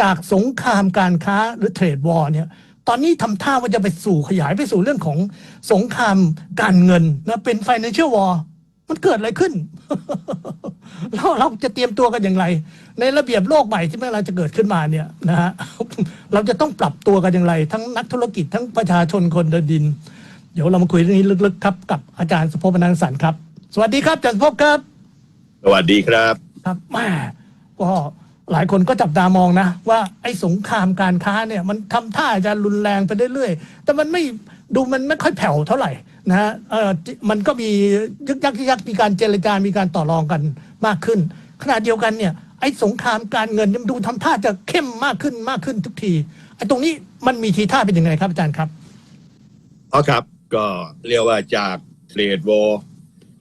จากสงครามการค้าหรือเทรดวอร์เนี่ยตอนนี้ทำท่าว่าจะไปสู่ขยายไปสู่เรื่องของสงครามการเงินนะเป็น financial war มันเกิดอะไรขึ้น เราเราจะเตรียมตัวกันอย่างไร ในระเบียบโลกใหม่ที่เราจะเกิดขึ้นมาเนี่ยนะฮะเราจะต้องปรับตัวกันอย่างไร ทั้งนักธุรกิจทั้งประชาชนคนเดินดิน เดี๋ยวเรามาคุยเรื่องนี้ลึกๆครับ กับอาจารย์สุภพนันสันครับ สวัสดีครับอาจารย์สุภพครับ สวัสดีครับ ครับแม่ก็ หลายคนก็จับตามองนะ ว่าไอ้สงครามการค้าเนี่ยมันทำท่าจะรุนแรงไปเรื่อยๆ แต่มันไม่ดูมันไม่ค่อยแผ่วเท่าไหร่นะฮะเออมันก็มียึกยักยึกยักมีการเจรจามีการต่อรองกันมากขึ้น ขณะเดียวกันเนี่ยไอ้สงครามการเงินมันดูทำท่าจะเข้มมากขึ้นมากขึ้นทุกทีไอ้ตรงนี้มันมีทีท่าเป็นยังไงครับอาจารย์ครับอ๋อครับก็เรียกว่าจากเทรดวอล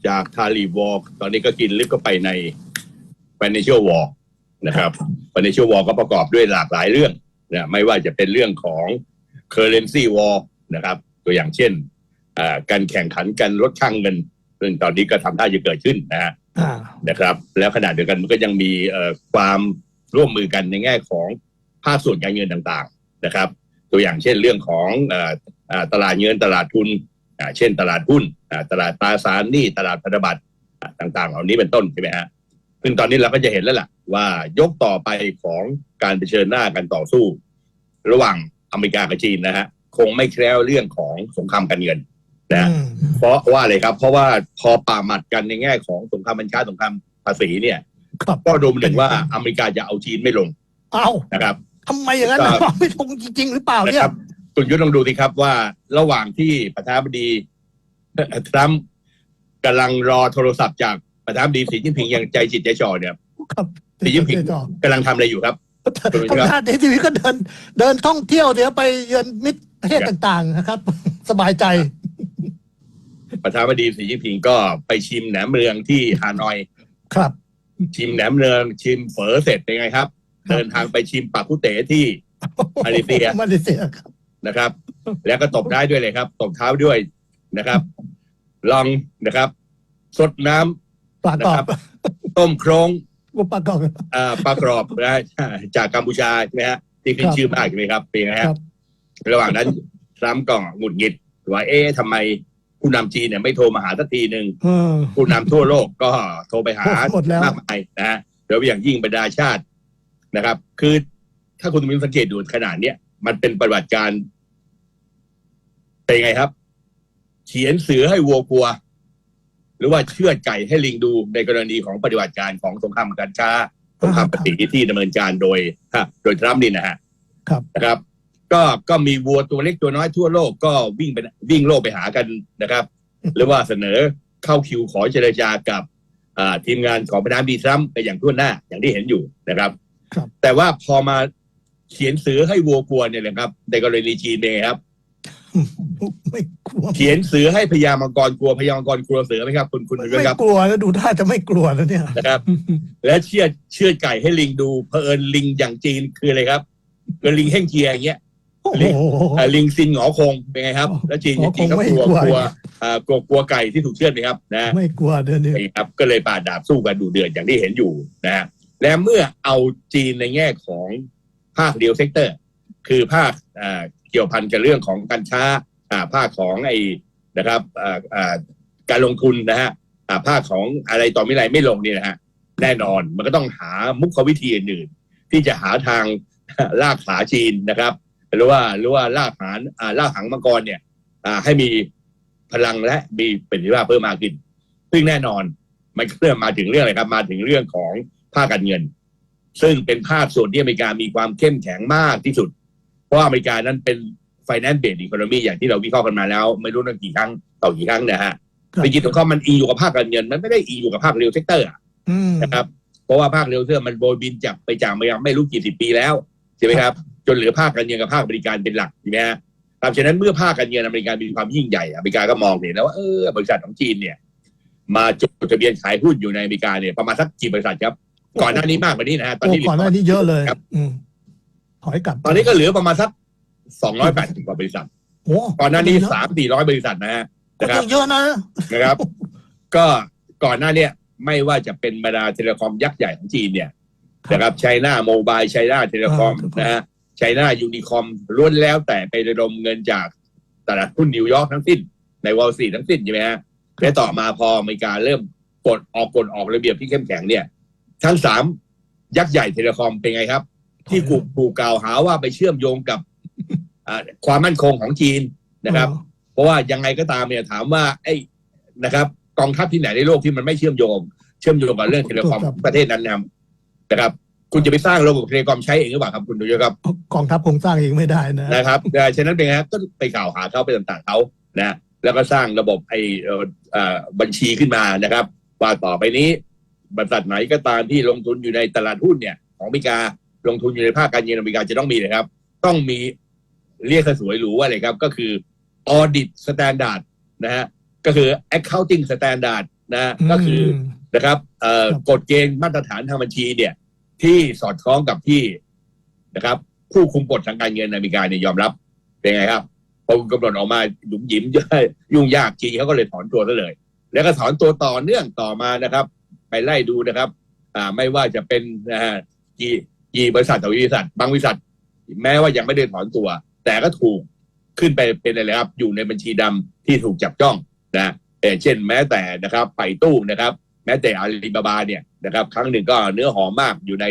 จากทารีวอลตอนนี้ก็กินลิฟต์ก็ไปใน financial war นะครับ financial war ก็ประกอบด้วยหลากหลายเรื่องนะไม่ว่าจะเป็นเรื่องของ currency war นะครับ ตัวอย่างเช่นอ่าการแข่งขันกันลดช่างเงิน ซึ่งตอนนี้ก็ทำท่าจะเกิดขึ้นนะฮะอ่านะครับ แล้วขณะเดียวกันมันก็ยังมีเอ่อความร่วมมือกันในแง่ของภาคส่วนการเงินต่างๆนะครับ ตัวอย่างเช่นเรื่องของเอ่อเอ่อตลาดเงินตลาดทุนอ่าเช่นตลาดหุ้นอ่าตลาดตราสารหนี้ตลาดพันธบัตรอ่าต่างๆ เหล่านี้เป็นต้นใช่ไหมฮะ ซึ่งตอนนี้เราก็จะเห็นแล้วล่ะ ว่ายกต่อไปของการเผชิญหน้ากันต่อสู้ ระหว่างอเมริกากับจีนนะฮะคงไม่แคล้วเรื่องของสงครามการเงินนะฮะอืมเพราะว่าอะไรครับ เพราะว่าพอป่าหมัดกันในแง่ของสงครามบัญชาสงครามภาษีเนี่ยครับก็ดูเหมือนว่าอเมริกาจะเอาจีนไม่ลงเอานะครับทำไมอย่างนั้นก็นะไม่ลงจริง ๆ หรือเปล่านะเนี่คยรับคุณยุทธลองดูสิครับว่าระหว่างที่ประธานาธิบดีทรัมป์กำลังรอโทรศัพท์จาก ประธานาธิบดีสีจิ้นผิงอย่างใจจิตใจจ่อเนี่ยครับสีจิ้นผิงกำลังทำอะไรอยู่ครับทำงานในทีวีก็เดิน เดินท่องเที่ยวเดี๋ยวไปเยือนมิตรประเทศต่างๆนะครับ สบายใจ ประธานาธิบดีสีจิ้นผิงก็ไปชิมแหนมเนืองที่ฮานอยครับ ชิมแหนมเนืองชิมเฝอเสร็จเป็นไงครับครับเดินทางไปชิมปากกุเต๋ที่มาเลเซียมาเลเซียครับนะครับ แล้วก็ตบได้ด้วยเลยครับ ตบเท้าด้วยนะครับ ลองนะครับ สดน้ำ ปลากรอบต้มโครงอุปกรณ์อ่าปลากรอบนะจากกัมพูชาใช่ไหมฮะที่ขึ้คนรับชื่อมากใช่ไหมครับเป็นไงคฮะรับระหว่างนั้นทรัมป์ก็หงุดหงิดว่าเอ๊ะทำไมผู้นำจีนเนี่ยไม่โทรมาหาสักทีหนึ่งเออผู้นำทั่วโลกก็โทรไปหาหมดแล้วมากมายนะฮะโดยเฉพาะอย่างยิ่งบรรดาชาตินะครับ คือถ้าคุณมินสังเกตดูขนาดเนี้ยมันเป็นปฏิบัติการเป็นไงครับ เขียนเสือให้วัวกลัว หรือว่าเชือดไก่ให้ลิงดูในกรณีของปฏิบัติการของสงครามการค้าสงครามภาษีที่ดำเนินการโดยฮะโดยทรัมป์นี่นะฮะครับนะครับ ก็ก็มีวัวตัวเล็กตัวน้อยทั่วโลกก็วิ่งไปวิ่งโลกไปหากันนะครับ หรือว่าเสนอเข้าคิวขอเจรจากับอ่าทีมงานของประธานาธิบดีทรัมป์ไปอย่างทั่วหน้าอย่างที่เห็นอยู่นะครับครับแต่ว่าพอมาเขียนเสือให้วัวกลัวเนี่ยนะครับในกรณีจีนเป็นไงครับ ไม่กลัวเขียนเสือให้พญามังกรกลัวพญามังกรกลัวเสือไหมครับ คุณคุณไม่ด้วยครับกลัวแล้วดูท่าจะไม่กลัวแล้วเนี่ยนะครับ และเชื่อดเชื่อดไก่ให้ลิงดูเผอิญลิงอย่างจีนคืออะไรครับคือลิงแห้งเจียอย่างเงี้ยโอ้โหอ่าลิงซินหงอคงเป็นไงครับ แล้วจีนหงอคงจีนก็กลัวไม่กลัวกลัวอ่ากลัวกลัวไก่ที่ถูกเชือดไหมครับนะไม่กลัวเดี๋ยวนี้นี่ครับ ก็เลยปาดดาบสู้กันดูเดือดอย่างที่เห็นอยู่นะฮะและเมื่อเอาจีนในแง่ของภาคเดียวเซกเตอร์ คือภาคอ่า เกี่ยวพันกับเรื่องของการค้าอ่าภาคของไอ้นะครับการลงทุนนะฮะอ่าภาคของอะไรต่อไม่ไรไม่ลงนี่นะฮะแน่นอนมันก็ต้องหามุขวิธีอื่นที่จะหาทางลากขาจีนนะครับ หรือว่าหรือว่าลากหางลากหางมังกรเนี่ยให้มีพลังและมีเประสิทธิภาเพิ่มมากขึ้น ซึ่งแน่นอนมันก็เริ่มมาถึงเรื่องอะไรครับ มาถึงเรื่องของภาคการเงิน ซึ่งเป็นภาคส่วนที่อเมริกามีความเข้มแข็งมากที่สุด เพราะว่าอเมริกานั้นเป็น finance based economy อย่างที่เราวิเคราะห์กันมาแล้ว ไม่รู้ตั้งกี่ครั้งต่อกี่ครั้งนะฮะครับจริงๆของเขามันอิงอยู่กับภาคการเงิน มันไม่ได้อิงอยู่กับภาคเรียลเซกเตอร์อืมนะครับเพราะว่าภาคเรียลเซกเตอร์มันโบยบินจับไปจากมายังไม่รู้กี่สิบปีแล้วใช่ไหมครับ จนเหลือภาคการเงินกับภาคบริการเป็นหลักใช่ไหมฮะครับฉะนั้นเมื่อภาคการเงินอเมริกามีความยิ่งใหญ่อเมริกาก็มองเห็นแล้วว่าเออบริษัทของจีนเนี่ย มาจดทะเบียนขายหุ้นอยู่ในอเมริกาเนี่ยประมาณสักกี่บริษัทครับ ก่อนหน้านี้มากกว่านี้นะฮะตอนโอ้นี้ก่อนหน้านี้เยอะเลยครับอืม ถอยกลับตอนนี้ก็เหลือประมาณสักสองร้อยแปดสิบกว่าบริษัทโอ้ก่อนหน้านี้สามสี่ร้อยบริษัทนะฮะก็นะครับเยอะนะนะครับ ก็ก่อนหน้าเนี่ยไม่ว่าจะเป็นบรรดาเทเลคอมยักษ์ใหญ่ของจีนเนี่ยครับนะครับไชน่าโมบายไชน่าเทเลคอมอ่าถูกต้องนะฮะไชน่ายูนิคอมล้วนแล้วแต่ไประดมเงินจากตลาดหุ้นนิวยอร์กทั้งสิ้น ในวอลซีทั้งสิ้นใช่ไหมฮะและต่อมาพออเมริกาเริ่มกดออกกฎออกระเบียบที่เข้มแข็งเนี่ย ทั้งสามยักษ์ใหญ่เทเลคอมเป็นไงครับ ที่ถูกถูกกล่าวหาว่าไปเชื่อมโยงกับอ่าความมั่นคงของจีนนะครับ เพราะว่ายังไงก็ตามเนี่ยถามว่าไอ้นะครับกองทัพที่ไหนในโลกที่มันไม่เชื่อมโยง เชื่อมโยงกับเรื่องเทเลคอมถูกครับประเทศนั้นนะครับนะครับ คุณจะไปสร้างระบบเทเลคอมใช้เองหรือเปล่าครับคุณดูยศครับกองทัพคงสร้างเองไม่ได้นะนะครับแต่ฉะนั้นเป็นไงครับก็ไปกล่าวหาเขาไปต่างๆเขานะแล้วก็สร้างระบบไอ้เอ่อเอ่อบัญชีขึ้นมานะครับ ว่าต่อไปนี้บริษัทไหนก็ตามที่ลงทุนอยู่ในตลาดหุ้นเนี่ย ของอเมริกา ลงทุนอยู่ในภาคการเงินอเมริกาจะต้องมีนะครับ ต้องมีเรียกสวยหรูว่าอะไรครับ ก็คือ audit standard นะฮะก็คือ accounting standard นะฮะก็คืออมนะครับเอ่อครับกฎเกณฑ์มาตรฐานทางบัญชีเนี่ย ที่สอดคล้องกับที่นะครับ ผู้คุมกฎทางการเงินในอเมริกาเนี่ยยอมรับเป็นไงครับพอกำหนดออกมาหยุมหยิมยุ่งยากจีนเขาก็เลยถอนตัวซะเลย แล้วก็ถอนตัวต่อเนื่องต่อมานะครับ ไปไล่ดูนะครับ อ่าไม่ว่าจะเป็นนะฮะกี่ กี่บริษัทต่อบริษัทบางบริษัท แม้ว่ายังไม่ได้ถอนตัว แต่ก็ถูกขึ้นไปเป็นอะไรครับอยู่ในบัญชีดำที่ถูกจับจ้องนะเอ่เช่นแม้แต่นะครับไปตู้นะครับ แม้แต่อาลีบาบาเนี่ยนะครับ ครั้งหนึ่งก็เนื้อหอมมากอยู่ใน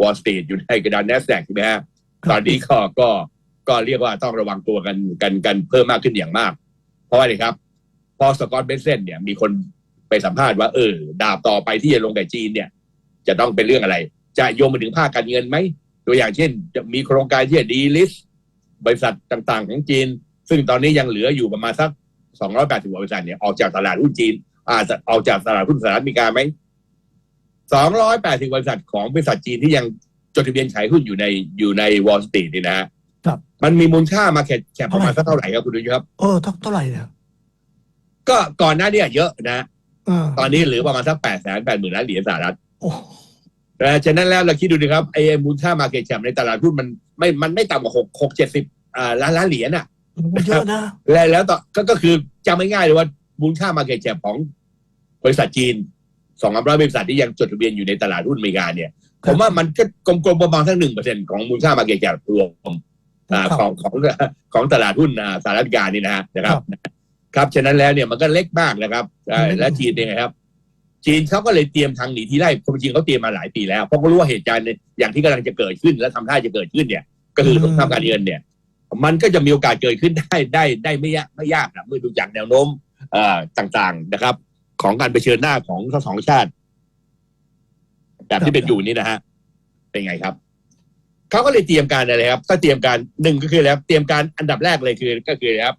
วอลสตรีทอยู่ในกระดาน n นสแ a q ใช่ไหมฮะตอนนี้ก็ก็ก็เรียกว่าต้องระวังตัวกันกันกันเพิ่มมากขึ้นอย่างมาก เพราะว่าอะไรครับ พอสกอตเบนเซนเนี่ยมีคนไปสัมภาษณ์ว่าเออดาบต่อไปที่จะลงกับจีนเนี่ย จะต้องเป็นเรื่องอะไร จะโยงมาถึงภาคการเงินไหม ตัวอย่างเช่น จะมีโครงการที่จะดีลิสบริษัทต่างๆ ของจีน ซึ่งตอนนี้ยังเหลืออยู่ประมาณสัก 280กว่าบริษัทเนี่ยออกจากตลาดหุ้นจีนอาจจะออกจากตลาดหุ้นสหรัฐอเมริกาไหม 280 บริษัทของบริษัทจีนที่ยังจดทะเบียนขายหุ้นอยู่ในอยู่ในวอลสตรีทนี่นะฮะครับ มันมีมูลค่ามาแคแคประมาณสักเท่าไหร่ครับคุณดูครับเออเท่าเท่าไหร่เนี่ยก็ก่อนหน้าเนี้เยอะนะอ่าตอนนี้เหลือประมาณสักแปดแสนแปดหมื่นล้านเหรียญสหรัฐโอ้ นะฉะนั้นแล้วเราคิดดูดิครับไอ้มูลค่ามาเก็ตแคปในตลาดหุ้นมันไม่มันไม่ต่ำกว่าหกหกเจ็ดสิบอ่าล้านล้านเหรียญอะเยอะนะแล้วแล้วต่อก็ก็คือจำไม่ง่ายเลยว่ามูลค่ามาเก็ตแคปของบริษัทจีนสองร้อยบริษัทที่ยังจดทะเบียนอยู่ในตลาดหุ้นอเมริกาเนี่ยผมว่ามันก็กลมๆประมาณสักหนึ่งเปอร์เซ็นของมูลค่ามาเก็ตแคปรวมอ่าครับของของของตลาดหุ้นอ่าสหรัฐอเมริกานี่นะฮะนะครับครับ ครับฉะนั้นแล้วเนี่ยมันก็เล็กมากนะครับอ่าเล็กและจีนเนี่ยครับ จีนเขาก็เลยเตรียมทางหนีทีไล่ความจริงเขาเตรียมมาหลายปีแล้วเพราะเขารู้ว่าเหตุการณ์เนี่ยอย่างที่กำลังจะเกิดขึ้น และทำท่าจะเกิดขึ้นเนี่ย ก็คือสงครามการเงินเนี่ย มันก็จะมีโอกาสเกิดขึ้นได้ได้ได้ไม่ยากไม่ยากนะเมื่อดูจากแนวโน้มเอ่อต่างๆนะครับ ของการเผชิญหน้าของทั้งสองชาติ แบบที่เป็นอยู่นี่นะฮะเป็นไงครับเขาก็เลยเตรียมการอะไรครับก็เตรียมการหนึ่งก็คือแล้วเตรียมการอันดับแรกเลยคือก็คืออะไรครับ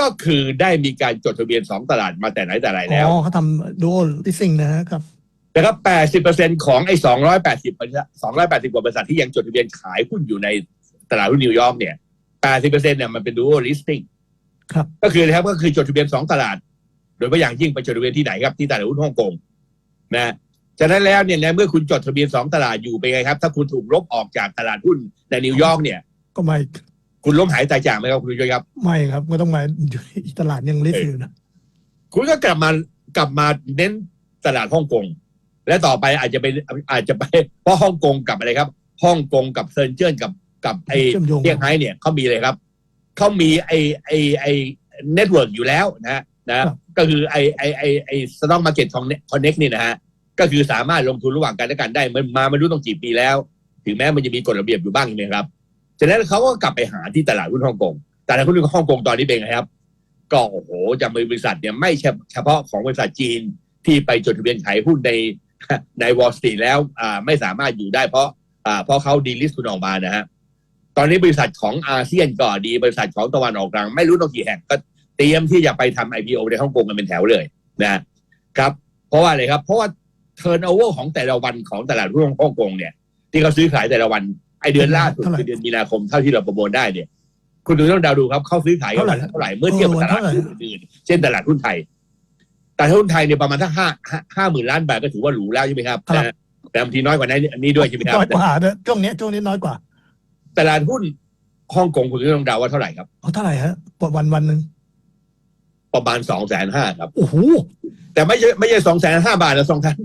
ก็คือได้มีการจดทะเบียนสองตลาดมาแต่ไหนแต่ไรแล้วอ๋อเขาทำดูลิสซิ่งนะครับนะครับ80%ของไอ้280 280กว่าบริษัทที่ยังจดทะเบียนขายหุ้นอยู่ในตลาดหุ้นนิวยอร์กเนี่ย80%เนี่ยมันเป็น dual listing ครับ ก็คือนะครับก็คือจดทะเบียน2ตลาด โดยเฉพาะอย่างยิ่งไปจดทะเบียนที่ไหนครับที่ตลาดหุ้นฮ่องกงนะฉะนั้นแล้วเนี่ยในเมื่อคุณจดทะเบียน2ตลาดอยู่เป็นไงครับ ถ้าคุณถูกลบออกจากตลาดหุ้นในนิวยอร์กเนี่ย ก็ไม่ คุณล้มหายตายจากไหมครับคุณยุ้ยครับไม่ครับก็ต้องมาอยู่อีกตลาดยังลิสต์อยู่นะคุณก็กลับมากลับมาเน้นตลาดฮ่องกงและต่อไปอาจจะเป็นอาจจะไปเพราะฮ่องกงกับอะไรครับฮ่องกงกับเซินเจิ้นกับกับไอเชื่อมโยงเซี่ยงไฮ้เนี่ยเขามีเลยครับเขามีไอไอไอเน็ตเวิร์กอยู่แล้วนะฮะนะก็คือไอไอไอไอสต็อกมาร์เก็ตของคอนเน็กนี่นะฮะก็คือสามารถลงทุนระหว่างกันและกันได้มันมาไม่รู้ต้องกี่ปีแล้ว ถึงแม้มันจะมีกฎระเบียบอยู่บ้างใช่ไหมครับ ฉะนั้นเขาก็กลับไปหาที่ตลาดหุ้นฮ่องกงตลาดหุ้นฮ่องกงตอนนี้เป็นไงครับ ก็โอ้โหจะมีบริษัทเนี่ยไม่เฉพาะของบริษัทจีนที่ไปจดทะเบียนขายหุ้นในในวอลสตรีทแล้วอ่าไม่สามารถอยู่ได้เพราะอ่าเพราะเขาดีลิสต์คุณออกมานะฮะตอนนี้บริษัทของอาเซียนก็ดีบริษัทของตะวันออกกลาง ไม่รู้ต้องกี่แห่งก็เตรียมที่จะไปทำ IPO ในฮ่องกงกันเป็นแถวเลยนะครับเพราะว่าอะไรครับ เพราะว่าเทิร์นโอเวอร์ของแต่ละวันของตลาดหุ้นฮ่องกงเนี่ย ที่เขาซื้อขายแต่ละวัน ไอเดือนล่าสุดเท่าไหร่คือเดือนมีนาคมเท่าที่เราประมวลได้เนี่ย คุณดูต้องเดาดูครับเขาซื้อขายกันวันละเท่าไหร่เมื่อเทียบกับตลาดหุ้นอื่นๆเช่นตลาดหุ้นไทยตลาดหุ้นไทยเนี่ยประมาณทั้งห้าห้าหมื่นล้านบาทก็ถือว่าหรูแล้วใช่ไหมครับครับ นะแต่บางทีน้อยกว่านั้นอันนี้ด้วยใช่ไหมครับน้อยกว่านะช่วงเนี้ยช่วงนี้น้อยกว่าตลาดหุ้นฮ่องกงคุณต้องเดาว่าเท่าไหร่ครับเอาเท่าไหร่ฮะปวันวันหนึ่งประมาณสองแสนห้าครับ โอ้โหแต่ไม่ใช่ไม่ใช่สองแสนห้าบาทนะสองแสน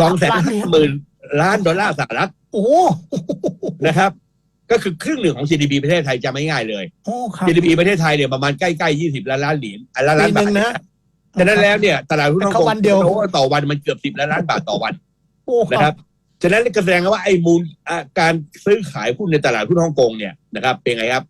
สองแสนล้านห้าเหรียญหมื่น ล้านดอลลาร์สหรัฐ โอ้นะครับ ก็คือครึ่งหนึ่งของ GDP ประเทศไทยจะไม่ง่ายเลย โอ้ครับ GDP ประเทศไทยเนี่ยประมาณใกล้ๆ20ล้านล้านเหรียญอะล้านปีล้านหบานึ่ทงนะฉะนั้นแล้วเนี่ยตลาดหุ้นฮ่องกเข้างวันเดียวโอ้ต่อวันมันเกือบ10ล้านล้านบาทต่อวัน โอ้คนะครัรับ บฉะนั้นก็แสดงว่าไอ้มูลอะการซื้อขายหุ้นในตลาดหุ้นฮ่องกงเนี่ยนะครับ เป็นไงครับ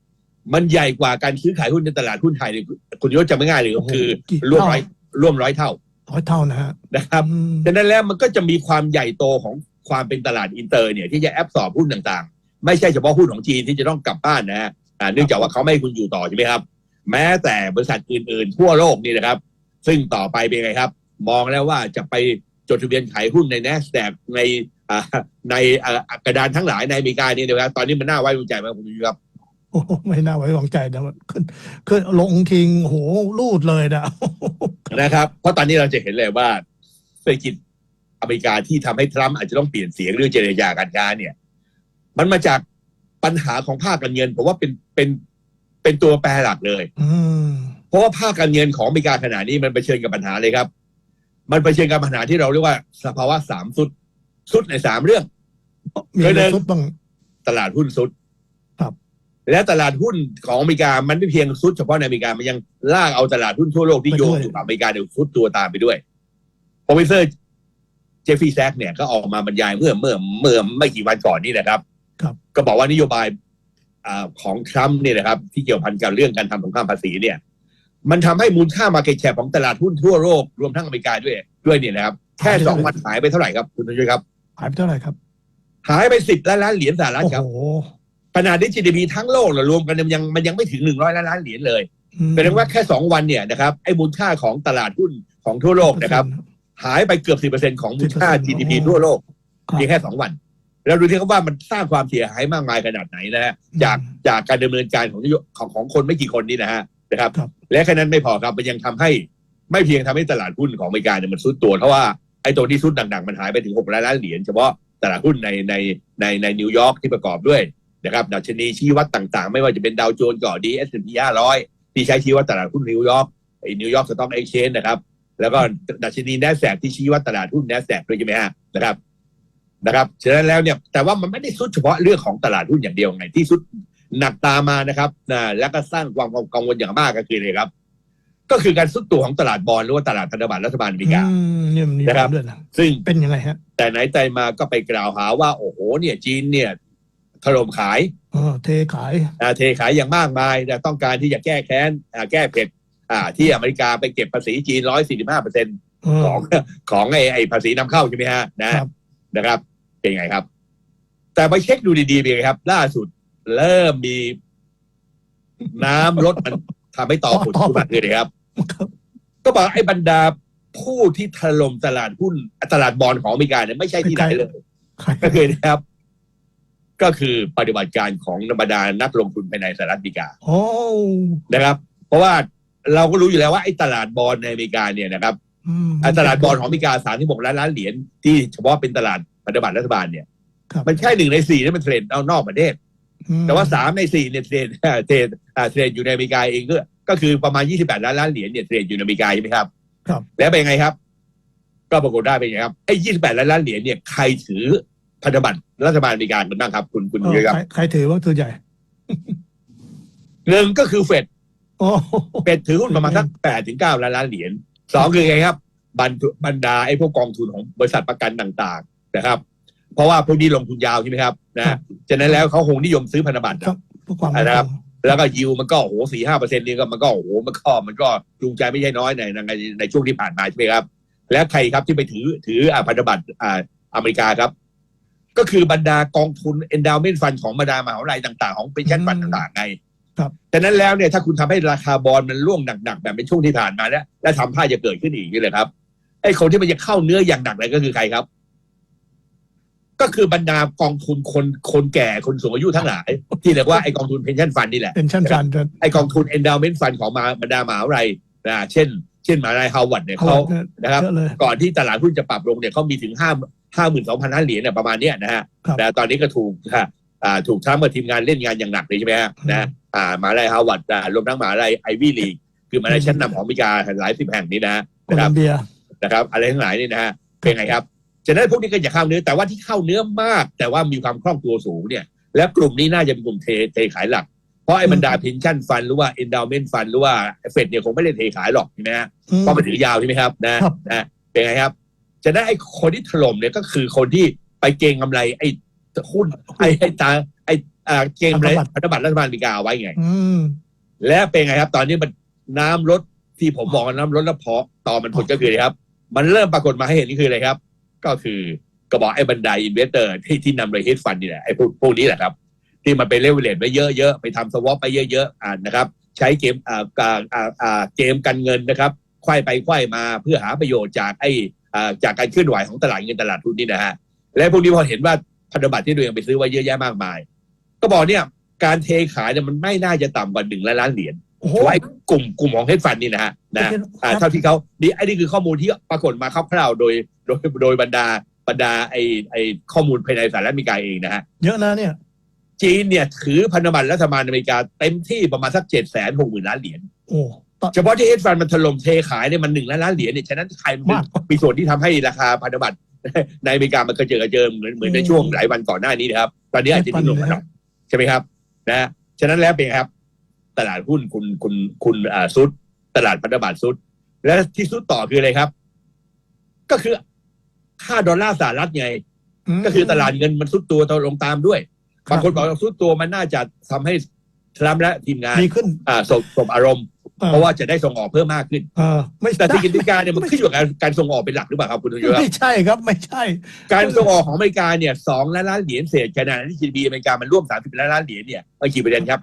มันใหญ่กว่าการซื้อขายหุ้นในตลาดหุ้นไทยเนี่ยคุณยศจะไม่ง่ายเลยก็คือกี่ร่วมเท่า ร้อยร่วมร้อยเท่าร้อยเท่านะฮะนะครับอืมฉะนั้นแล้วมันก็จะมีความใหญ่โตของ ความเป็นตลาดอินเตอร์เนี่ยที่จะแอบสอบหุ้นต่างๆ ไม่ใช่เฉพาะหุ้นของจีนที่จะต้องกลับบ้านนะฮะอ่าเนื่องจากว่าเขาไม่ให้คุณอยู่ต่อใช่ไหมครับ แม้แต่บริษัทอื่นๆ ทั่วโลกนี่นะครับ ซึ่งต่อไปเป็นไงครับ มองแล้วว่าจะไปจดทะเบียนขายหุ้นใน n a s d a q ในอ่าในอ่ากระดานทั้งหลายในอเมริกานี่นะครับตอนนี้มันน่าไว้วางใจไหมคุณยุ้ยครับโอ้ไม่น่าไว้วางใจนะขึ้นขึ้นลงทิ้งโหรูดเลยนะนะครับ เพราะตอนนี้เราจะเห็นเลยว่าเศรษฐกิจ อเมริกาที่ทำให้ทรัมป์อาจจะต้องเปลี่ยนเสียงเรื่องเจรจาการค้าเนี่ย มันมาจากปัญหาของภาคการเงินผมว่าเป็นเป็นเป็นตัวแปรหลักเลยอืมเพราะว่าภาคการเงินของอเมริกาขณะนี้มันเผชิญกับปัญหาเลยครับ มันเผชิญกับปัญหาที่เราเรียกว่าสภาวะสามสุด สุดในสามเรื่องมีอะไรเดินสุดบ้างตลาดหุ้นสุดครับและตลาดหุ้นของอเมริกามันไม่เพียงสุดเฉพาะในอเมริกา มันยังลากเอาตลาดหุ้นทั่วโลกที่โยงอยู่กับอเมริกาเนี่ยสุดตัวตามไปด้วยโปรเฟสเซอร์ เจฟฟี่แซกเนี่ยก็ออกมาบรรยายเมื่อเมื่อเมื่อไม่กี่วันก่อนนี่นะครับ ครับก็บอกว่านโยบายอาของทรัมป์เนี่ยนะครับ ที่เกี่ยวพันกับเรื่องการทำสงครามภาษีเนี่ย มันทำให้มูลค่ามาเก็ตแชร์ของตลาดหุ้นทั่วโลกรวมทั้งอเมริกาด้วยด้วยเนี่ยนะครับ แค่สองวันหายไปเท่าไหร่ครับคุณผู้ชมครับ หายไปเท่าไหร่ครับ หายไปสิบล้านล้านเหรียญสหรัฐโอ้ครับโหขนาดที่ GDP ทั้งโลกเรารวมกันมันยังมันยังไม่ถึงหนึ่งร้อยล้านล้านเหรียญเลยอืมแสดงว่าแค่สองวันเนี่ยนะครับไอ้มูลค่าของตลาดหุ้นของทั่วโลกนะครับ หายไปเกือบสิบเปอร์เซ็นของมูลค่า10% GDP โอ้ทั่วโลกครับเพียงแค่สองวันเราดูที่ครับว่ามันสร้างความเสียหายมากมายขนาดไหนนะฮะจากจากการดำเนินการของนโยของของคนไม่กี่คนนี้นะฮะนะครับครับและแค่นั้นไม่พอครับมันยังทำให้ไม่เพียงทำให้ตลาดหุ้นของอเมริกาเนี่ยมันซุดตัวเพราะว่าไอ้ตัวที่ซุดหนักๆมันหายไปถึงหกล้านล้านเหรียญเฉพาะตลาดหุ้นในในในในนิวยอร์กที่ประกอบด้วยนะครับดัชนีชี้วัดต่างๆ ไม่ว่าจะเป็นดาวโจนส์ก่อนดีเอสพีห้าร้อยที่ใช้ชี้วัดตลาดหุ้นนิวยอร์กไอ้นิวยอร์กสต็อกเอ็กชแนนนะครับ แล้วก็ดัชนีแนสแสกที่ชี้วัดตลาดหุ้นแนสแสกด้วยใช่ไหมฮะนะครับนะครับฉะนั้นแล้วเนี่ยแต่ว่ามันไม่ได้สุดเฉพาะเรื่องของตลาดหุ้นอย่างเดียวไงที่สุดหนักตามมานะครับนะแล้วก็สร้างความกังวลอย่างมากก็คือเลยครับ ก็คือการสุดตัวของตลาดบอลหรือว่าตลาดพันธบัตรรัฐบาลอเมริกาอืมเนี่ยมันมีนะครับด้วยนะซึ่งเป็นยังไงฮะ แต่ไหนแต่มาก็ไปกล่าวหาว่า โอ้โห เนี่ยจีนเนี่ยถล่มขายเออเทขายอ่าเทขายอย่างมากมายแต่ต้องการที่จะแก้แค้นอ่าแก้เผ็ด อ่า ที่อเมริกาไปเก็บภาษีจีนร้อยสี่สิบห้าเปอร์เซ็นเออของของไอ้ไอ้ภาษีนำเข้าใช่ไหมฮะนะครับนะครับ เป็นไงครับ แต่ไปเช็คดูดีๆเป็นไงครับ ล่าสุดเริ่มมี น้ำลดมันทำให้ต่อผลขึ้นมาเลยครับครับ ก็บอกไอ้บรรดาผู้ที่ถล่มตลาดหุ้นตลาดบอลของอเมริกาเนี่ยไม่ใช่ที่ไหนเลยขายก็คือนะครับ ก็คือปฏิบัติการของบรรดานักลงทุนภายในสหรัฐอเมริกาโอ้นะครับ เพราะว่า เราก็รู้อยู่แล้วว่าไอ้ตลาดบอลในอเมริกาเนี่ยนะครับอืม อ่าตลาดบอลของอเมริกาสามที่บอกล้านล้านเหรียญที่เฉพาะเป็นตลาดพันธบัตรรัฐบาลเนี่ย ครับ มันแค่หนึ่งในสี่ที่มันเทรดเอานอกประเทศ อืมแต่ว่าสามในสี่เนี่ยเทรดอ่าเทรดอ่าเทรดอยู่ในอเมริกาเองก็ก็คือประมาณยี่สิบแปดล้านล้านเหรียญเนี่ยเทรดอยู่ในอเมริกาใช่ไหมครับ ครับ แล้วเป็นยังไงครับ ก็ปรากฏได้เป็นยังไงครับไอ้ยี่สิบแปดล้านล้านเหรียญเนี่ยใครถือพันธบัตรรัฐบาลอเมริกากันบ้างครับ คุณคุณเออเยอะครับใครใครถือว่าตัวใหญ่ หนึ่งก็คือเฟดโอ้ เฟดถือหุ้นประมาณสักแปดถึงเก้าล้านล้านเหรียญสองคือไงครับบรรทุบรรดาไอ้พวกกองทุนของบริษัทประกันต่าง ๆ นะครับ เพราะว่าพวกนี้ลงทุนยาวใช่ไหมครับนะฉะนั้นแล้วเขาคงนิยมซื้อพันธบัตรครับเพื่อความนะครับ แล้วก็ยิวมันก็โอ้โหสี่ห้าเปอร์เซ็นต์นี่ก็มันก็โอ้โหมันก็มันก็จูงใจไม่ใช่น้อยในในในช่วงที่ผ่านมาใช่ไหมครับ และใครครับที่ไปถือถืออ่าพันธบัตรอ่าอเมริกาครับ ก็คือบรรดากองทุน endowment fund ของบรรดามหาวิทยาลัยต่าง ๆ ของ pension fund ต่างๆไง ครับแต่นั้นแล้วเนี่ยถ้าคุณทำให้ราคาบอลมันร่วงหนักๆแบบในช่วงที่ผ่านมาแล้วและทำท่าจะเกิดขึ้นอีกนี่เลยครับไอ้คนที่มันจะเข้าเนื้ออย่างหนักเลยก็คือใครครับ ก็คือบรรดากองทุนคนคนแก่คนสูงอายุทั้งหลายที่เรียกว่าไอ้กองทุน pension fund นี่แหละเป็นชั้นฟันจะไอกองทุน endowment fund ของมาบรรดามหาวิทยาลัยนะเช่น เช่นมหาวิทยาลัยฮาร์วาร์ดเนี่ยเขาเขาเนี่ยนะครับเยอะเลยก่อนที่ตลาดหุ้นจะปรับลงเนี่ยเขามีถึงห้าห้าหมื่นสองพันล้านเหรียญเนี่ยประมาณเนี้ยนะฮะครับแต่ตอนนี้ก็ถูกค่ะอ่า ถูกทั้งมาทีมงานเล่นงานอย่างหนักเลยใช่ไหมฮะอืมนะอ่ามหาวิทยาลัยฮาร์วาร์ดอ่ารวมทั้งมหาวิทยาลัยไอวี่ลีกคือมหาวิทยาลัยชั้นนำของอเมริกาหลายสิบแห่งนี้นะฮะโคนะคลัรับมเบียนะครับอะไรทั้งหลายนี่นะฮะเป็นไงครับฉะนั้นพวกนี้ก็อย่าเข้าเนื้อแต่ว่าที่เข้าเนื้อมาก แต่ว่ามีความคล่องตัวสูงเนี่ย และกลุ่มนี้น่าจะเป็นกลุ่มเทเทขายหลัก เพราะไอ้บรรดาอืมพินชั่นฟันหรือว่า endowment ฟันหรือว่าเฟดเนี่ยคงไม่ได้เทขายหรอกใช่ไหมฮะอืมเพราะมันถือยาวใช่ไหมครับนะครับนะเป็นไงครับ จะได้ไอ้คนที่ถล่มเนี่ยก็คือคนที่ไปเก็งกำไรไอ้ หุ้นไอ้ไอ้ตาไอ้อ่าเก็งกำไรพันธบัตรรัฐบาลอเมริกาเอาไว้ไง อืม และเป็นไงครับ ตอนนี้มันน้ำลดที่ผมบอกว่าน้ำลดแล้วพอต่อมันผลก็คืออะไรครับ มันเริ่มปรากฏมาให้เห็นนี่คืออะไรครับ ก็คือกระบอกไอ้บรรดาอินเวสเตอร์ที่ที่นำโดยเฮดฟันนี่แหละไอ้พวกพวกนี้แหละครับ ที่มันไปเลเวลเลตไว้เยอะๆไปทำสวอปไปเยอะๆอ่านะครับ ใช้เกมอ่าอ่าอ่าอ่าเกมการเงินนะครับไขว้ไปไขว้มาเพื่อหาประโยชน์จากไอ้อ่าจากการเคลื่อนไหวของตลาดเงินตลาดทุนนี่นะฮะและพวกนี้พอเห็นว่า พันธบัตรที่ตัวเองไปซื้อไว้เยอะแยะมากมาย ก็บอกเนี่ย การเทขายเนี่ยมันไม่น่าจะต่ำกว่าหนึ่งล้านล้านเหรียญโอ้โหเฉพาะไอ้กลุ่มกลุ่มของเฮดฟันนี่นะฮะนะอ่าครับเท่าที่เขานี่ไอ้นี่คือข้อมูลที่ปรากฏมาคร่าวๆโดยโดยโดยบรรดาบรรดาไอ้ไอ้ข้อมูลภายในสหรัฐอเมริกาเองนะฮะเยอะนะเนี่ย จีนเนี่ยถือพันธบัตรรัฐบาลอเมริกาเต็มที่ประมาณสักเจ็ดแสนหกหมื่นล้านเหรียญ โอ้ตอน เฉพาะที่เฮดฟันมันถล่มเทขายเนี่ยมันหนึ่งล้านล้านเหรียญเนี่ยฉะนั้นใครมันมาก มีส่วนที่ทำให้ราคาพันธบัตร ในอเมริกามันกระเจิงกระเจิงเหมือนเหมือนในอืมช่วงหลายวันก่อนหน้านี้นะครับ ตอนนี้อาจจะดิ้นลงมาหน่อยใช่ไหมครับ นะฮะฉะนั้นแล้วเป็นไงครับ ตลาดหุ้นคุณคุณคุณอ่าซุดตลาดพันธบัตรซุดและที่ซุดต่อคืออะไรครับ ก็คือค่าดอลลาร์สหรัฐไงมก็คือตลาดเงินมันซุดตัวลงตามด้วยบางคนบอกว่าซุดตัวมันน่าจะทำให้ทรัมป์และทีมงานดีขึ้นอ่าสบสบอารมณ์ออ เพราะว่าจะได้ส่งออกเพิ่มมากขึ้น เออไม่แต่ที่ได้กิจการเนี่ยมันขึ้นอยู่กับการการส่งออกเป็นหลักหรือเปล่าครับคุณทุยครับไม่ใช่ครับไม่ใช่ การส่งออกของอเมริกาเนี่ยสองล้านล้านเหรียญเศษขณะที่ GDP อเมริกามันร่วมสามสิบล้านล้านเหรียญเนี่ยเอากี่เปอร์เซ็นต์ครับ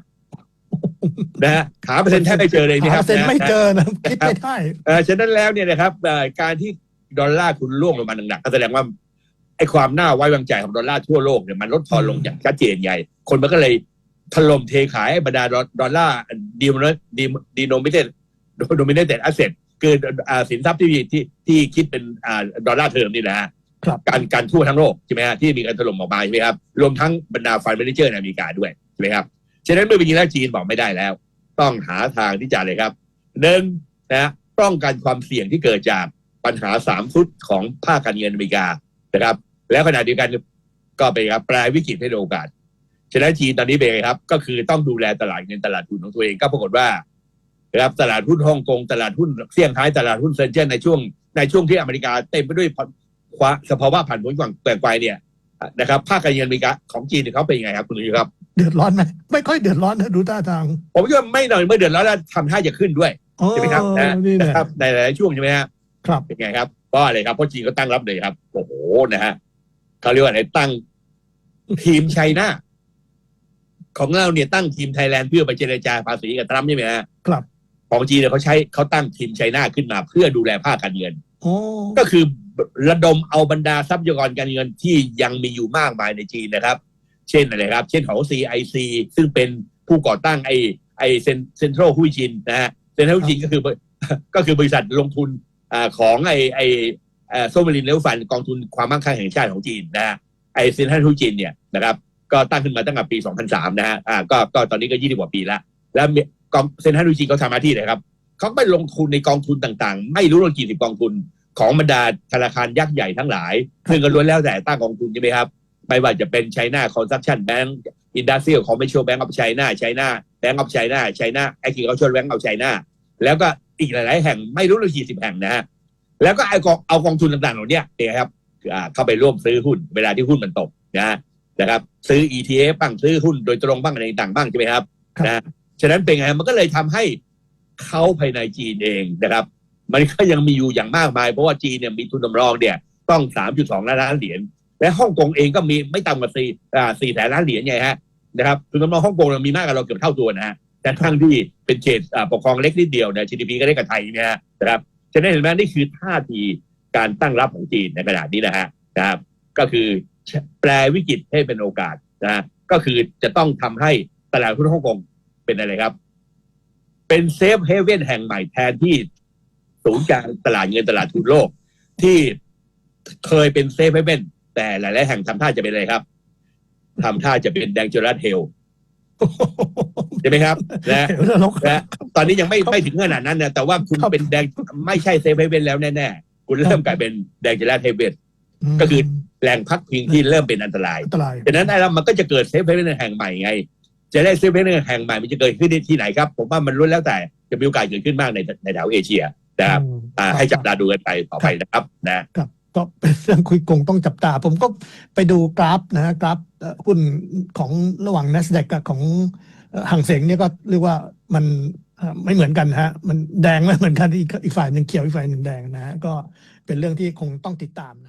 นะฮะหาเปอร์เซ็นต์แทบไม่เจอเลยนะหาครับเซ็นนะไม่เจอนะคิดไม่ได้เออฉะนั้นแล้วเนี่ยนะครับเอ่อการที่ดอลลาร์คุณร่วงลงมาหนักๆก็แสดงว่าไอ้ความน่าไว้วางใจของดอลลาร์ทั่วโลกเนี่ยมันลดทอนลงอย่างชัดเจนใหญ่ คนมันก็เลย ถล่มเทขายไอ้บรรดาดอลลาร์ดีมดีดีโนมิเตโดมิเนเต็ดแอสเซทคืออ่าสินทรัพย์ที่ที่ที่คิดเป็นอ่าดอลลาร์เทอมนี่นะฮะครับการการทั่วทั้งโลกใช่ไหมฮะที่มีการถล่มออกมาใช่ไหมครับรวมทั้งบรรดาฟันเมนเจอร์ในอเมริกาด้วยใช่ไหมครับฉะนั้นเมื่อเป็นอย่างนี้แล้วจีนบอกไม่ได้แล้ว ต้องหาทางที่จะเลยครับหนึ่งนะป้องกันความเสี่ยงที่เกิดจากปัญหาสามฟุตของภาคการเงินอเมริกานะครับ แล้วขณะเดียวกันก็ไปนครับแปลวิกฤตให้เป็นโอกาส ฉะนั้นจีนตอนนี้เป็นไงครับ ก็คือต้องดูแลตลาดเงินตลาดทุนของตัวเองก็ปรากฏว่านะครับตลาดหุ้นฮ่องกงตลาดหุ้นเซี่ยงไฮ้ตลาดหุ้นเซินเจิ้นในช่วงในช่วงที่อเมริกาเต็มไปด้วยควาสภาวะผันผวนกว่างแปลงไปเนี่ยนะครับภาคการเงินอเมริกาของจีนเนี่ยเขาเป็นยังไงครับคุณนุ้ยครับ เดือดร้อนไหมไม่ค่อยเดือดร้อนนะดูท่าทาง ผมคิดว่าไม่หน่อยเมื่อเดือนแล้วแล้วทำท่าจะขึ้นด้วยโอ้ใช่ไหมครับนะนี่แหละนะครับในหลายๆช่วงใช่ไหมฮะครับเป็นไงครับเพราะอะไรครับเพราะจีนก็ตั้งรับเลยครับ โอ้โหนะฮะเขาเรียกว่าอะไรตั้งทีมไชน่า ของเราเนี่ยตั้งทีมไทยแลนด์เพื่อไปเจรจาภาษีกับทรัมป์ใช่ไหมฮะครับ ของจีนเนี่ยเขาใช้เขาตั้งทีมไชน่าขึ้นมา เพื่อดูแลภาคการเงินโอ้ก็คือระดมเอาบรรดาทรัพยากรการเงินที่ยังมีอยู่มากมายในจีนนะครับ เช่นอะไรครับ เช่นของ CIC ซึ่งเป็นผู้ก่อตั้งไอไอเซ็นทรัลฮุยจินนะฮะเซ็นทรัลฮุยจินก็คือก็คือบริษัทลงทุนอาของไอไอโซเวลินเลวฟันกองทุนความมั่งคั่งแห่งชาติของจีนนะฮะไอเซ็นทรัลฮุยจินเนี่ยนะครับ ก็ตั้งขึ้นมาตั้งแต่ปี 2003 นะฮะอ่าก็ก็ตอนนี้ก็20กว่าปีแล้ว แล้วกองเซ็นทรัลฮุยจินเขาทำหน้าที่เลยครับเขาไปลงทุนในกองทุนต่างๆ ไม่รู้ว่ากี่สิบกองทุนของบรรดาธนาคารยักษ์ใหญ่ทั้งหลาย ซึ่งก็ล้วนแล้วแต่ตั้งกองทุนใช่ไหมครับ ไม่ว่าจะเป็น China Construction Bank Industrial Commercial Bank of China China Bank of China China Agricultural Bank of China แล้วก็อีกหลาย ๆ แห่งไม่รู้เลยกี่สิบแห่งนะฮะแล้วก็เอากองเอากองทุนต่างๆเหล่านี้เนี่ยครับเข้าไปร่วมซื้อหุ้นเวลาที่หุ้นมันตกนะฮะ นะครับซื้อ ETF บ้างซื้อหุ้นโดยตรงบ้างอะไรต่างๆบ้างใช่ไหมครับครับนะฉะนั้นเป็นไงมันก็เลยทำให้เขาภายในจีนเองนะครับ มันก็ยังมีอยู่อย่างมากมาย เพราะว่าจีนเนี่ยมีทุนสำรองเนี่ยต้อง 3.2 ล้านล้านเหรียญและฮ่องกงเองก็มีไม่ต่ำกว่า4อ่า4แสนล้านเหรียญไงฮะนะครับทุนสำรองฮ่องกงเรามีมากกว่าเราเกือบเท่าตัวนะฮะแต่ทั้งที่เป็นเขตอ่าปกครองเล็กนิดเดียวเนี่ย GDP ก็ได้กับไทยนะฮะนะครับฉะนั้นเห็นไหมนี่คือท่าทีการตั้งรับของจีนในขณะนี้นะฮะนะครับ ก็คือ แปลวิกฤตให้เป็นโอกาสนะฮะก็คือจะต้องทำให้ตลาดหุ้นฮ่องกงเป็นอะไรครับ เป็นเซฟเฮเว่นแห่งใหม่แทนที่ศูนย์กลางตลาดเงินตลาดทุนโลก ที่เคยเป็นเซฟเฮเว่นแต่หลาย ๆ แห่งทำท่าจะเป็นอะไรครับทำท่าจะเป็นแดงจรัสเฮลใช่ไหมครับนะเดี๋ยวนรกนะตอนนี้ยังไม่ไม่ถึงขนาดนั้นนะแต่ว่าคุณครับเป็นแดงไม่ใช่เซฟเฮเว่นแล้วแน่ ๆ คุณเริ่มกลายเป็นแดงจรัสเฮเว่นมก็คือ แหล่งพักพิงที่เริ่มเป็นอันตรายอันตรายดังนั้นไอ้เรามันก็จะเกิดเซฟเฮเวนแห่งใหม่ไง จะได้เซฟเฮเวนแห่งใหม่มันจะเกิดขึ้นที่ไหนครับ ผมว่ามันล้วนแล้วแต่จะมีโอกาสเกิดขึ้นมากในในแถวเอเชียนะครับอืมอ่าให้จับตาดูกันไปต่อไปนะครับนะครับก็เป็นเรื่องคุยกงต้องจับตา ผมก็ไปดูกราฟนะฮะกราฟเอ่อหุ้นของระหว่าง NASDAQ กับของเอ่อห่างเสงเนี่ยก็เรียกว่ามันเอ่อไม่เหมือนกันนะฮะ มันแดงไม่เหมือนกันอีกอีกฝ่ายหนึ่งเขียวอีกฝ่ายหนึ่งแดงนะฮะก็เป็นเรื่องที่คงต้องติดตามนะฮะ